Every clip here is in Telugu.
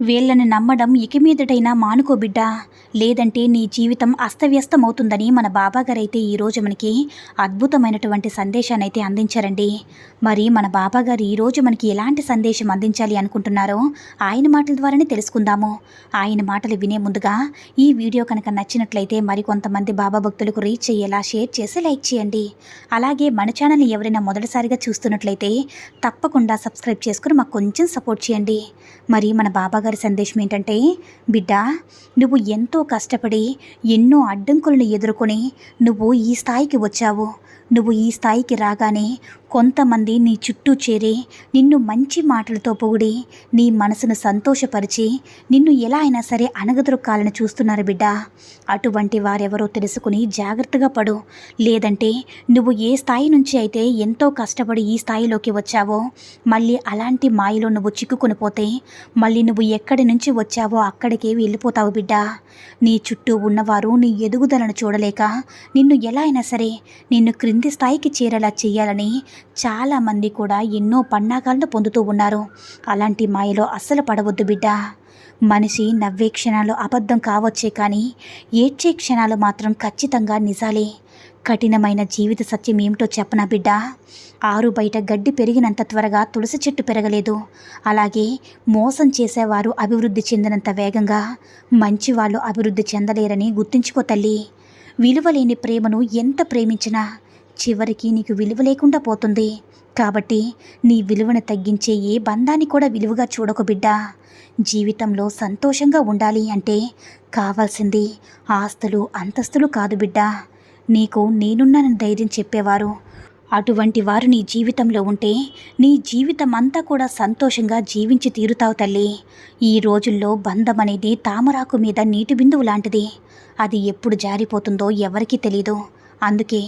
వీళ్ళని నమ్మడం ఇక మీదటైనా మానుకోబిడ్డా లేదంటే నీ జీవితం అస్తవ్యస్తమవుతుందని మన బాబాగారైతే ఈరోజు మనకి అద్భుతమైనటువంటి సందేశాన్ని అయితే అందించారండి. మరి మన బాబాగారు ఈరోజు మనకి ఎలాంటి సందేశం అందించాలి అనుకుంటున్నారో ఆయన మాటల ద్వారానే తెలుసుకుందాము. ఆయన మాటలు వినే ముందుగా ఈ వీడియో కనుక నచ్చినట్లయితే మరికొంతమంది బాబా భక్తులకు రీచ్ అయ్యేలా షేర్ చేసి లైక్ చేయండి. అలాగే మన ఛానల్ని ఎవరైనా మొదటిసారిగా చూస్తున్నట్లయితే తప్పకుండా సబ్స్క్రైబ్ చేసుకుని మాకు కొంచెం సపోర్ట్ చేయండి. మరి మన బాబాగారు సందేశం ఏంటంటే బిడ్డ నువ్వు ఎంతో కష్టపడి ఎన్నో అడ్డంకులను ఎదుర్కొని నువ్వు ఈ స్థాయికి వచ్చావు. నువ్వు ఈ స్థాయికి రాగానే కొంతమంది నీ చుట్టూ చేరి నిన్ను మంచి మాటలతో పొగిడి నీ మనసును సంతోషపరిచి నిన్ను ఎలా అయినా సరే అనగదొరకాలని చూస్తున్నారు బిడ్డ. అటువంటి వారెవరో తెలుసుకుని జాగ్రత్తగా పడు. లేదంటే నువ్వు ఏ స్థాయి నుంచి అయితే ఎంతో కష్టపడి ఈ స్థాయిలోకి వచ్చావో మళ్ళీ అలాంటి మాయలో నువ్వు చిక్కుకొని పోతే మళ్ళీ నువ్వు ఎక్కడి నుంచి వచ్చావో అక్కడికే వెళ్ళిపోతావు బిడ్డ. నీ చుట్టూ ఉన్నవారు నీ ఎదుగుదలను చూడలేక నిన్ను ఎలా అయినా సరే నిన్ను క్రింది స్థాయికి చేరేలా చేయాలని చాలామంది కూడా ఎన్నో పన్నాగాలను పొందుతూ ఉన్నారు. అలాంటి మాయలో అస్సలు పడవద్దు బిడ్డ. మనిషి నవ్వే క్షణాలు అబద్ధం కావచ్చే కానీ ఏడ్చే క్షణాలు మాత్రం ఖచ్చితంగా నిజాలే. కఠినమైన జీవిత సత్యం ఏమిటో చెప్పనా బిడ్డ? ఆరు బయట గడ్డి పెరిగినంత త్వరగా తులసి చెట్టు పెరగలేదు. అలాగే మోసం చేసేవారు అభివృద్ధి చెందినంత వేగంగా మంచివాళ్ళు అభివృద్ధి చెందలేరని గుర్తుంచుకో తల్లి. విలువలేని ప్రేమను ఎంత ప్రేమించినా చివరికి నీకు విలువ లేకుండా పోతుంది. కాబట్టి నీ విలువను తగ్గించే ఏ బంధాన్ని కూడా విలువగా చూడకు బిడ్డ. జీవితంలో సంతోషంగా ఉండాలి అంటే కావాల్సింది ఆస్తులు అంతస్తులు కాదు బిడ్డ. నీకు నేనున్నానని ధైర్యం చెప్పేవారు. అటువంటి వారు నీ జీవితంలో ఉంటే నీ జీవితం అంతా కూడా సంతోషంగా జీవించి తీరుతావు తల్లి. ఈ రోజుల్లో బంధం అనేది తామరాకు మీద నీటి బిందువు లాంటిది. అది ఎప్పుడు జారిపోతుందో ఎవరికీ తెలీదు. అందుకే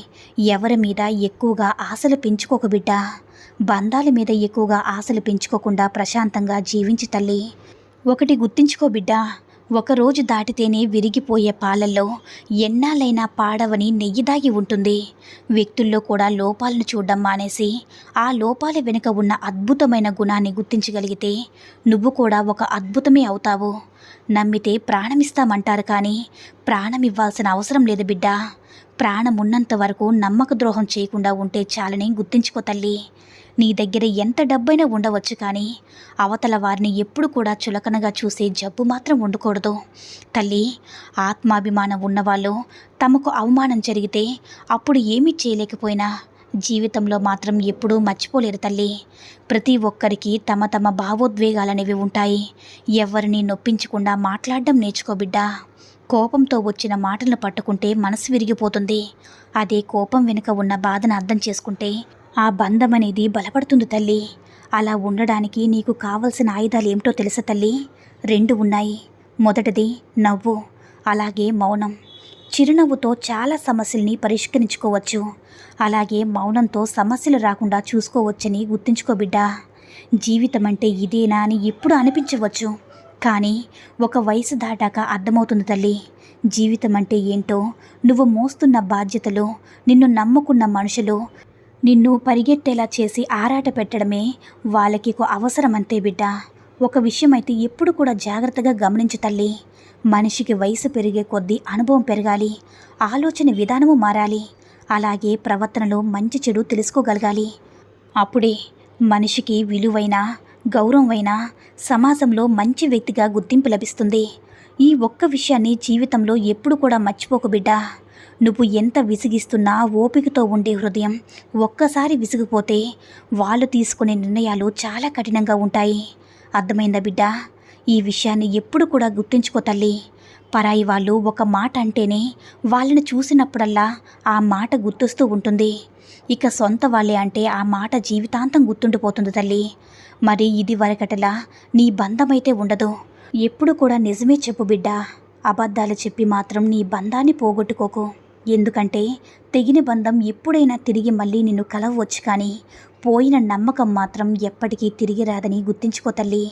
ఎవరి మీద ఎక్కువగా ఆశలు పెంచుకోక బిడ్డ. బంధాల మీద ఎక్కువగా ఆశలు పెంచుకోకుండా ప్రశాంతంగా జీవించి తల్లి. ఒకటి గుర్తించుకో బిడ్డ ఒకరోజు దాటితేనే విరిగిపోయే పాలల్లో ఎన్నాళ్ళైనా పాడవని నెయ్యి దాగి ఉంటుంది. వ్యక్తుల్లో కూడా లోపాలను చూడడం మానేసి ఆ లోపాల వెనుక ఉన్న అద్భుతమైన గుణాన్ని గుర్తించగలిగితే నువ్వు కూడా ఒక అద్భుతమే అవుతావు. నమ్మితే ప్రాణమిస్తామంటారు కానీ ప్రాణం ఇవ్వాల్సిన అవసరం లేదు బిడ్డ. ప్రాణం ఉన్నంత వరకు నమ్మక ద్రోహం చేయకుండా ఉంటే చాలని గుర్తించుకో తల్లి. నీ దగ్గర ఎంత డబ్బైనా ఉండవచ్చు కానీ అవతల వారిని ఎప్పుడు కూడా చులకనగా చూసే జబ్బు మాత్రం ఉండకూడదు. తల్లి ఆత్మాభిమానం ఉన్నవాళ్ళు తమకు అవమానం జరిగితే అప్పుడు ఏమీ చేయలేకపోయినా జీవితంలో మాత్రం ఎప్పుడూ మర్చిపోలేరు తల్లి. ప్రతి ఒక్కరికి తమ తమ భావోద్వేగాలనేవి ఉంటాయి. ఎవరిని నొప్పించకుండా మాట్లాడడం నేర్చుకో బిడ్డా. కోపంతో వచ్చిన మాటలను పట్టుకుంటే మనసు విరిగిపోతుంది. అదే కోపం వెనుక ఉన్న బాధను అర్థం చేసుకుంటే ఆ బంధం అనేది బలపడుతుంది తల్లి. అలా ఉండడానికి నీకు కావలసిన ఆయుధాలు ఏమిటో తెలుసా తల్లి? రెండు ఉన్నాయి. మొదటిది నవ్వు అలాగే మౌనం. చిరునవ్వుతో చాలా సమస్యల్ని పరిష్కరించుకోవచ్చు. అలాగే మౌనంతో సమస్యలు రాకుండా చూసుకోవచ్చని గుర్తుంచుకో బిడ్డా. జీవితం అంటే ఇదేనా అని ఎప్పుడు అనిపించవచ్చు. కానీ ఒక వయసు దాటాక అర్థమవుతుంది తల్లి. జీవితం అంటే ఏంటో? నువ్వు మోస్తున్న బాధ్యతలు నిన్ను నమ్ముకున్న మనుషులు నిన్ను పరిగెట్టేలా చేసి ఆరాట పెట్టడమే వాళ్ళకి ఒక అవసరం అంతే బిడ్డ. ఒక విషయం అయితే ఎప్పుడు కూడా జాగ్రత్తగా గమనించు తల్లి. మనిషికి వయసు పెరిగే కొద్దీ అనుభవం పెరగాలి ఆలోచన విధానము మారాలి అలాగే ప్రవర్తనలో మంచి చెడు తెలుసుకోగలగాలి. అప్పుడే మనిషికి విలువైన గౌరవమైన సమాజంలో మంచి వ్యక్తిగా గుర్తింపు లభిస్తుంది. ఈ ఒక్క విషయాన్ని జీవితంలో ఎప్పుడు కూడా మర్చిపోకు బిడ్డ. నువ్వు ఎంత విసిగిస్తున్నా ఓపికతో ఉండే హృదయం ఒక్కసారి విసిగిపోతే వాళ్ళు తీసుకునే నిర్ణయాలు చాలా కఠినంగా ఉంటాయి. అర్థమైందా బిడ్డ? ఈ విషయాన్ని ఎప్పుడు కూడా గుర్తుంచుకో తల్లి. పరాయి వాళ్ళు ఒక మాట అంటేనే వాళ్ళని చూసినప్పుడల్లా ఆ మాట గుర్తొస్తూ ఉంటుంది. ఇక సొంత వాళ్ళే అంటే ఆ మాట జీవితాంతం గుర్తుండిపోతుంది తల్లి. మరి ఇది వరకటలా నీ బంధమైతే ఉండదు. ఎప్పుడు కూడా నిజమే చెప్పు బిడ్డ. అబద్ధాలు చెప్పి మాత్రం నీ బంధాన్ని పోగొట్టుకోకు. ఎందుకంటే తెగిన బంధం ఎప్పుడైనా తిరిగి మళ్ళీ నిన్ను కలవచ్చు కానీ పోయిన నమ్మకం మాత్రం ఎప్పటికీ తిరిగి రాదని గుర్తించుకో తల్లి.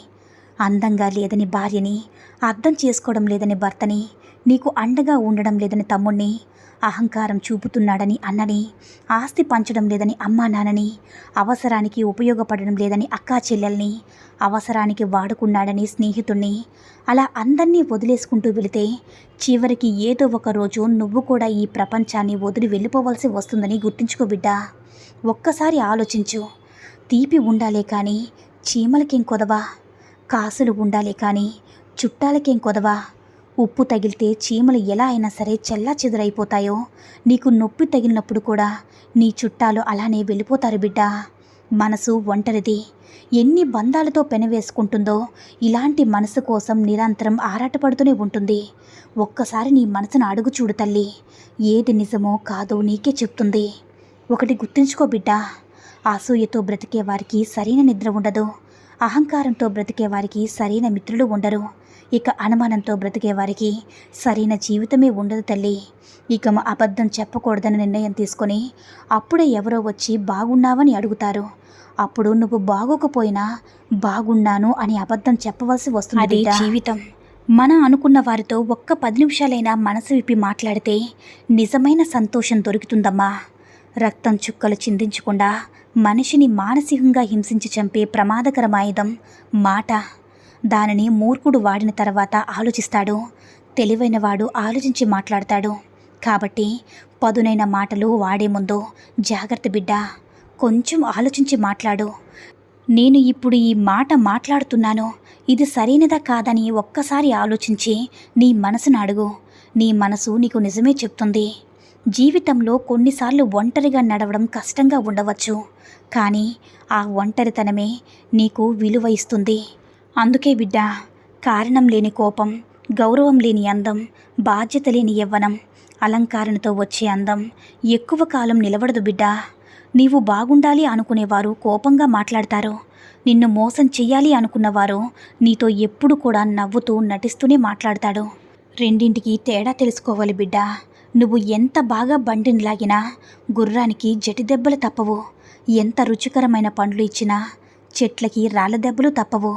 అందంగా లేదని భార్యని అర్థం చేసుకోవడం లేదని భర్తని నీకు అండగా ఉండడం లేదని తమ్ముణ్ణి అహంకారం చూపుతున్నాడని అన్నని ఆస్తి పంచడం లేదని అమ్మా నాన్నని అవసరానికి ఉపయోగపడడం లేదని అక్కా చెల్లెల్ని అవసరానికి వాడుకున్నాడని స్నేహితుణ్ణి అలా అందరినీ వదిలేసుకుంటూ వెళితే చివరికి ఏదో ఒక రోజు నువ్వు కూడా ఈ ప్రపంచాన్ని వదిలి వెళ్ళిపోవలసి వస్తుందని గుర్తుంచుకో బిడ్డా. ఒక్కసారి ఆలోచించు. తీపి ఉండాలే కానీ చీమలకేం కొదవా? కాసులు ఉండాలి కానీ చుట్టాలకేం కొదవా? ఉప్పు తగిలితే చీమలు ఎలా అయినా సరే చెల్లా చెదురైపోతాయో. నీకు నొప్పి తగిలినప్పుడు కూడా నీ చుట్టాలు అలానే వెళ్ళిపోతారు బిడ్డ. మనసు ఒంటరిది. ఎన్ని బంధాలతో పెనవేసుకుంటుందో ఇలాంటి మనసు కోసం నిరంతరం ఆరాటపడుతూనే ఉంటుంది. ఒక్కసారి నీ మనసును అడుగు చూడు తల్లి. ఏది నిజమో కాదో నీకే చెప్తుంది. ఒకటి గుర్తుంచుకో బిడ్డ. అసూయతో బ్రతికే వారికి సరైన నిద్ర ఉండదు. అహంకారంతో బ్రతికే వారికి సరైన మిత్రులు ఉండరు. ఇక అనుమానంతో బ్రతికే వారికి సరైన జీవితమే ఉండదు తల్లి. ఇక మా అబద్ధం చెప్పకూడదని నిర్ణయం తీసుకొని అప్పుడే ఎవరో వచ్చి బాగున్నావని అడుగుతారు. అప్పుడు నువ్వు బాగోకపోయినా బాగున్నాను అని అబద్ధం చెప్పవలసి వస్తుంది అదే జీవితం. మనం అనుకున్న వారితో ఒక్క పది నిమిషాలైనా మనసు విప్పి మాట్లాడితే నిజమైన సంతోషం దొరుకుతుందమ్మా. రక్తం చుక్కలు చిందించకుండా మనిషిని మానసికంగా హింసించి చంపే ప్రమాదకరమాయుధం మాట. దానిని మూర్ఖుడు వాడిన తర్వాత ఆలోచిస్తాడు. తెలివైనవాడు ఆలోచించి మాట్లాడతాడు. కాబట్టి పదునైన మాటలు వాడే ముందు జాగ్రత్త బిడ్డ. కొంచెం ఆలోచించి మాట్లాడు. నేను ఇప్పుడు ఈ మాట మాట్లాడుతున్నాను. ఇది సరైనదా కాదని ఒక్కసారి ఆలోచించి నీ మనసును అడుగు. నీ మనసు నీకు నిజమే చెప్తుంది. జీవితంలో కొన్నిసార్లు ఒంటరిగా నడవడం కష్టంగా ఉండవచ్చు. కానీ ఆ ఒంటరితనమే నీకు విలువ ఇస్తుంది. అందుకే బిడ్డ కారణం లేని కోపం గౌరవం లేని అందం బాధ్యత లేని యవ్వనం అలంకారణతో వచ్చే అందం ఎక్కువ కాలం నిలబడదు బిడ్డా. నీవు బాగుండాలి అనుకునేవారు కోపంగా మాట్లాడతారు. నిన్ను మోసం చెయ్యాలి అనుకున్నవారు నీతో ఎప్పుడు కూడా నవ్వుతూ నటిస్తూనే మాట్లాడతాడు. రెండింటికి తేడా తెలుసుకోవాలి బిడ్డా. నువ్వు ఎంత బాగా బండిని లాగినా గుర్రానికి జటి దెబ్బలు తప్పవు. ఎంత రుచికరమైన పండ్లు ఇచ్చినా చెట్లకి రాళ్ళ దెబ్బలు తప్పవు.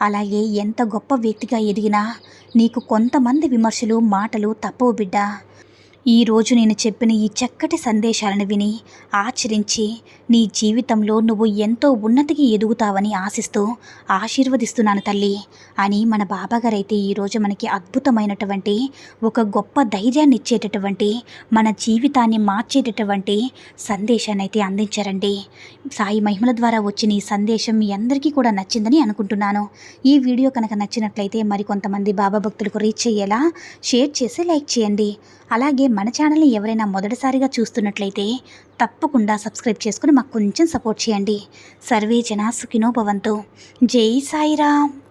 అలాగే ఎంత గొప్ప వ్యక్తిగా ఎదిగినా నీకు కొంతమంది విమర్శలు మాటలు తప్పవు బిడ్డా. ఈరోజు నేను చెప్పిన ఈ చక్కటి సందేశాలను విని ఆచరించి నీ జీవితంలో నువ్వు ఎంతో ఉన్నతికి ఎదుగుతావని ఆశిస్తూ ఆశీర్వదిస్తున్నాను తల్లి అని మన బాబాగారైతే ఈరోజు మనకి అద్భుతమైనటువంటి ఒక గొప్ప ధైర్యాన్ని ఇచ్చేటటువంటి మన జీవితాన్ని మార్చేటటువంటి సందేశాన్ని అయితే అందించారండి. సాయి మహిమల ద్వారా వచ్చిన ఈ సందేశం మీ అందరికీ కూడా నచ్చిందని అనుకుంటున్నాను. ఈ వీడియో కనుక నచ్చినట్లయితే మరికొంతమంది బాబా భక్తులకు రీచ్ అయ్యేలా షేర్ చేసి లైక్ చేయండి. అలాగే మన ఛానల్ని ఎవరైనా మొదటిసారిగా చూస్తున్నట్లయితే తప్పకుండా సబ్స్క్రైబ్ చేసుకుని మాకు కొంచెం సపోర్ట్ చేయండి. సర్వే జనా సుఖినో భవంతు. జై సాయిరామ్.